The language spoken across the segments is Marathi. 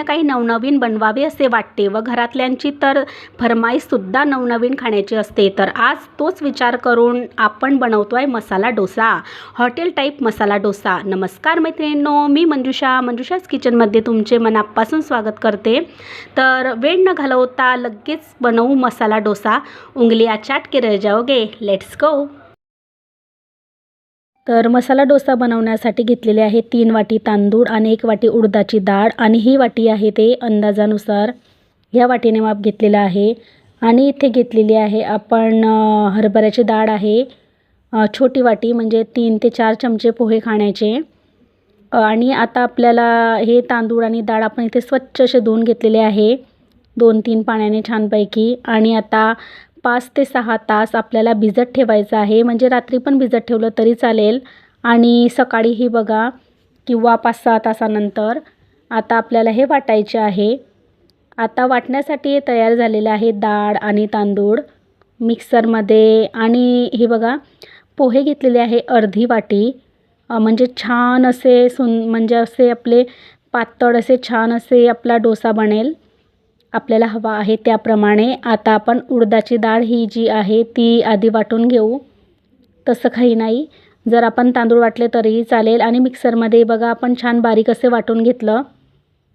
ना काही नवनवीन बनवावे असे वाटते व घरातल्यांची तर फरमाईसुद्धा नवनवीन खाण्याची असते. तर आज तोच विचार करून आपण बनवतो आहे masala dosa. Hotel type masala dosa. नमस्कार मैत्रिणींनो मी मंजुषा. मंजुषाच किचनमध्ये तुमचे मनापासून स्वागत करते. तर वेळ न घालवता लगेच बनवू मसाला डोसा. उंगलिया चाट के रह जाओगे. लेट्स गो तर मसाला डोसा बनवण्यासाठी घेतलेले आहे तीन वाटी तांदूळ आणि एक वाटी उडदाची डाळ आणि ही वाटी आहे ते अंदाजानुसार ह्या वाटीने माप घेतलेलं आहे. आणि इथे घेतलेली आहे आपण हरभऱ्याची डाळ आहे. छोटी वाटी म्हणजे तीन ते चार चमचे पोहे खाण्याचे. आणि आता आपल्याला हे तांदूळ आणि डाळ आपण इथे स्वच्छ असे धुवून घेतलेले आहे. दोन तीन पाण्याने छानपैकी. आणि आता पाच ते सहा तास आपल्याला भिजत ठेवायचं आहे. म्हणजे रात्री पण भिजत ठेवलं तरी चालेल. आणि सकाळीही बघा किंवा पाच सहा तासानंतर आता आपल्याला हे वाटायचे आहे. आता वाटण्यासाठी हे तयार झालेलं आहे डाळ आणि तांदूळ मिक्सरमध्ये. आणि हे बघा पोहे घेतलेले आहे अर्धी वाटी. म्हणजे छान असे सुन म्हणजे असे आपले पातळ असे छान असे आपला डोसा बनेल. आपल्याला हवा आहे त्याप्रमाणे आता आपण उडदाची डाळ ही जी आहे ती आधी वाटून घेऊ. तसं काही नाही. जर आपण तांदूळ वाटले तरीही चालेल. आणि मिक्सरमध्ये बघा आपण छान बारीक असे वाटून घेतलं.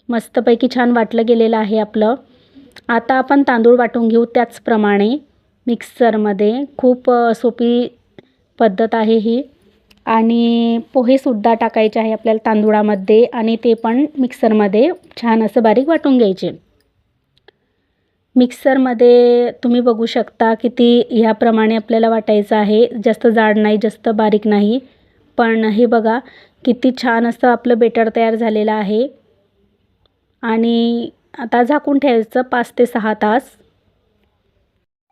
मस्तपैकी छान वाटलं गेलेलं आहे आपलं. आता आपण तांदूळ वाटून घेऊ त्याचप्रमाणे मिक्सरमध्ये. खूप सोपी पद्धत आहे ही. आणि पोहेसुद्धा टाकायचे आहे आपल्याला तांदुळामध्ये. आणि ते पण मिक्सरमध्ये छान असं बारीक वाटून घ्यायचे. मिक्सरमध्ये तुम्ही बघू शकता किती ह्याप्रमाणे आपल्याला वाटायचं आहे. जास्त जाड नाही जास्त बारीक नाही. पण हे बघा किती छान असं आपलं बेटर तयार झालेलं आहे. आणि आता झाकून ठेवायचं पाच ते सहा तास.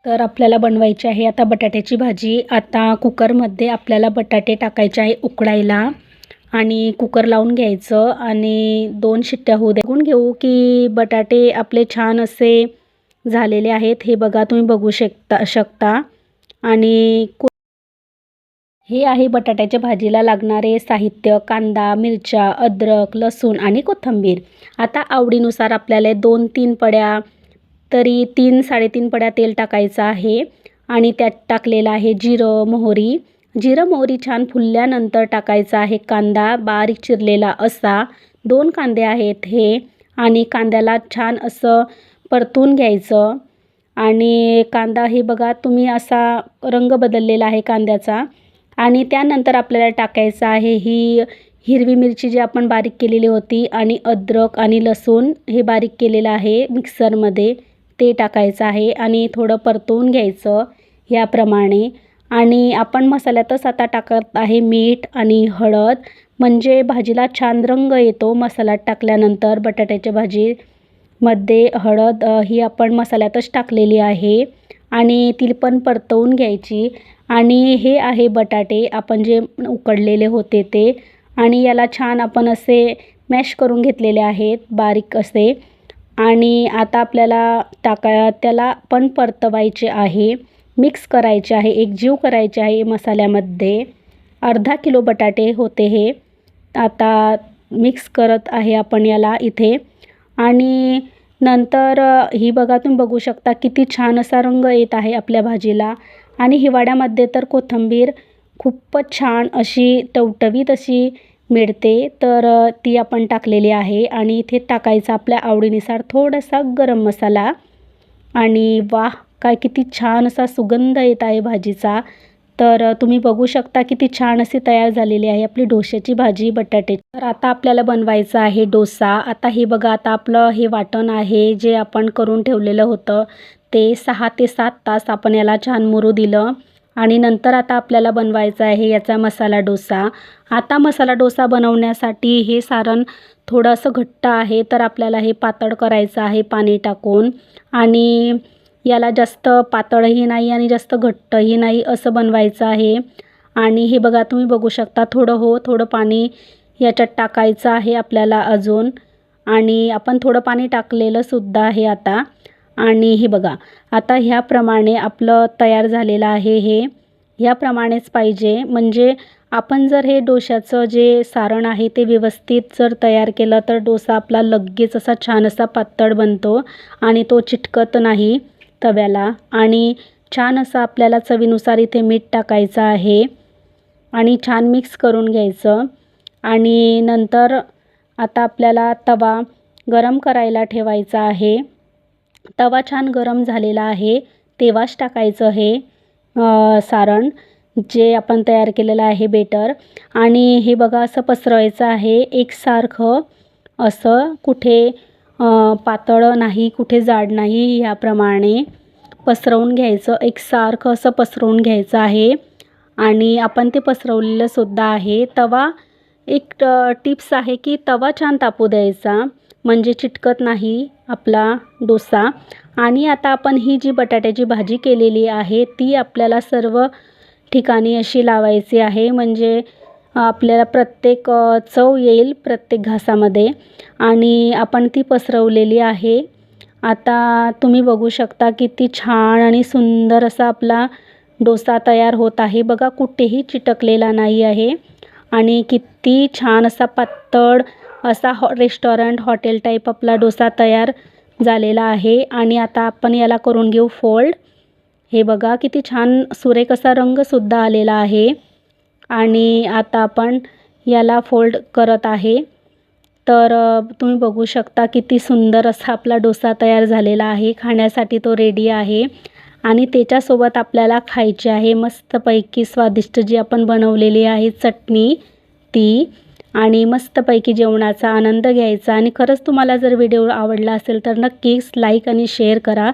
तर आपल्याला बनवायची आहे आता बटाट्याची भाजी. आता कुकरमध्ये आपल्याला बटाटे टाकायचे आहे उकडायला. आणि कुकर लावून घ्यायचं आणि दोन शिट्ट्या होऊ द्या. घेऊ की बटाटे आपले छान असे झालेले आहेत. हे बघा तुम्ही बघू शकता शकता. आणि कु हे आहे बटाट्याच्या भाजीला लागणारे साहित्य कांदा मिरच्या अद्रक लसूण आणि कोथिंबीर. आता आवडीनुसार आपल्याला दोन तीन पड्या तरी तीन साडेतीन पड्या तेल टाकायचं आहे. आणि त्यात टाकलेलं आहे जिरं मोहरी. जिरं मोहरी छान फुलल्यानंतर टाकायचा आहे कांदा बारीक चिरलेला असा. दोन कांदे आहेत हे. आणि कांद्याला छान असं परतून घ्यायचं. आणि कांदा हे बघा तुम्ही असा रंग बदललेला आहे कांद्याचा. आणि त्यानंतर आपल्याला टाकायचं आहे ही हिरवी मिरची जी आपण बारीक केलेली होती आणि अद्रक आणि लसूण हे बारीक केलेलं आहे मिक्सरमध्ये. ते टाकायचं आहे आणि थोडं परतवून घ्यायचं याप्रमाणे आणि आपण मसाल्यातच आता टाकत आहे मीठ आणि हळद. म्हणजे भाजीला छान रंग येतो मसाल्यात टाकल्यानंतर बटाट्याची भाजी. मध्ये हळद ही आपण मसाल्यातच टाकलेली आहे आणि ती पण परतवून घ्यायची. आणि हे आहे बटाटे आपण जे उकडलेले होते ते. आणि याला छान आपण असे मॅश करून घेतलेले आहेत बारीक असे. आणि आता आपल्याला टाका त्याला पण परतवायचे आहे. मिक्स करायचे आहे एकजीव करायचे आहे मसाल्यामध्ये. अर्धा किलो बटाटे होते हे. आता मिक्स करत आहे आपण याला इथे. आणि नंतर ही बघा तुम्ही बघू शकता किती छान असा रंग येत आहे आपल्या भाजीला. आणि हिवाळ्यामध्ये तर कोथिंबीर खूपच छान अशी टवटवीत अशी मिळते. तर ती आपण टाकलेली आहे आणि इथे टाकायचा आपल्या आवडीनुसार थोडासा गरम मसाला. आणि वाह काय किती छान असा सुगंध येत आहे भाजीचा. तर तुम्ही बघू शकता किती छान अशी तयार झालेली आहे आपली डोश्याची भाजी बटाटे तर आता आपल्याला बनवायचं आहे डोसा. आता हे बघा आता आपलं हे वाटण आहे जे आपण करून ठेवलेलं होतं ते सहा ते सात तास आपण याला छान मुरू दिलं. आणि नंतर आता आपल्याला बनवायचं आहे याचा मसाला डोसा. आता मसाला डोसा बनवण्यासाठी हे सारण थोडंसं घट्ट आहे तर आपल्याला हे पातळ करायचं आहे पाणी टाकून. आणि याला जास्त पातळही नाही आणि जास्त घट्टही नाही असं बनवायचं आहे. आणि हे बघा तुम्ही बघू शकता थोडं हो थोडं पाणी याच्यात टाकायचं आहे आपल्याला अजून. आणि आपण थोडं पाणी टाकलेलं सुद्धा आहे आता. आणि हे बघा आता ह्याप्रमाणे आपलं तयार झालेलं आहे हे. ह्याप्रमाणेच पाहिजे. म्हणजे आपण जर हे डोशाचं जे सारण आहे ते व्यवस्थित जर तयार केलं तर डोसा आपला लगेच असा छान असा पातळ बनतो आणि तो चिटकत नाही. तव्याला आणि छान असं आपल्याला चवीनुसार इथे मीठ टाकायचं आहे. आणि छान मिक्स करून घ्यायचं. आणि नंतर आता आपल्याला तवा गरम करायला ठेवायचा आहे. तवा छान गरम झालेला आहे. तेव्हाच टाकायचं हे सारण जे आपण तयार केलेलं आहे बेटर आणि हे बघा असं पसरवायचं आहे एकसारखं. असं कुठे पातळ नाही कुठे जाड नाही ह्याप्रमाणे पसरवून घ्यायचं. एकसारखं असं पसरवून घ्यायचं आहे. आणि आपण ते पसरवलेलंसुद्धा आहे. तवा एक टिप्स आहे की तवा छान तापू द्यायचा. म्हणजे चिटकत नाही आपला डोसा. आणि आता आपण ही जी बटाट्याची भाजी केलेली आहे ती आपल्याला सर्व ठिकाणी अशी लावायची आहे. म्हणजे आपल्याला प्रत्येक चव येईल प्रत्येक घासामध्ये. आणि आपण ती पसरवलेली आहे. आता तुम्ही बघू शकता किती छान आणि सुंदर असा आपला डोसा तयार होत आहे. बघा कुठेही चिटकलेला नाही आहे. आणि किती छान असा पातळ असा हॉ रेस्टॉरंट हॉटेल टाईप आपला डोसा तयार झालेला आहे. आणि आता आपण याला करून घेऊ फोल्ड. हे बघा किती छान सुरेख असा रंगसुद्धा आलेला आहे. आणि आता आपण याला फोल्ड करत आहे. तर तुम्ही बघू शकता किती सुंदर असा आपला डोसा तयार झालेला आहे. खाण्यासाठी तो रेडी आहे. आणि त्याच्यासोबत आपल्याला खायची आहे मस्तपैकी स्वादिष्ट जी आपण बनवलेली आहे चटणी ती. आणि मस्तपैकी जेवणाचा आनंद घ्यायचा. आणि खरंच तुम्हाला जर व्हिडिओ आवडला असेल तर नक्कीच लाईक आणि शेअर करा.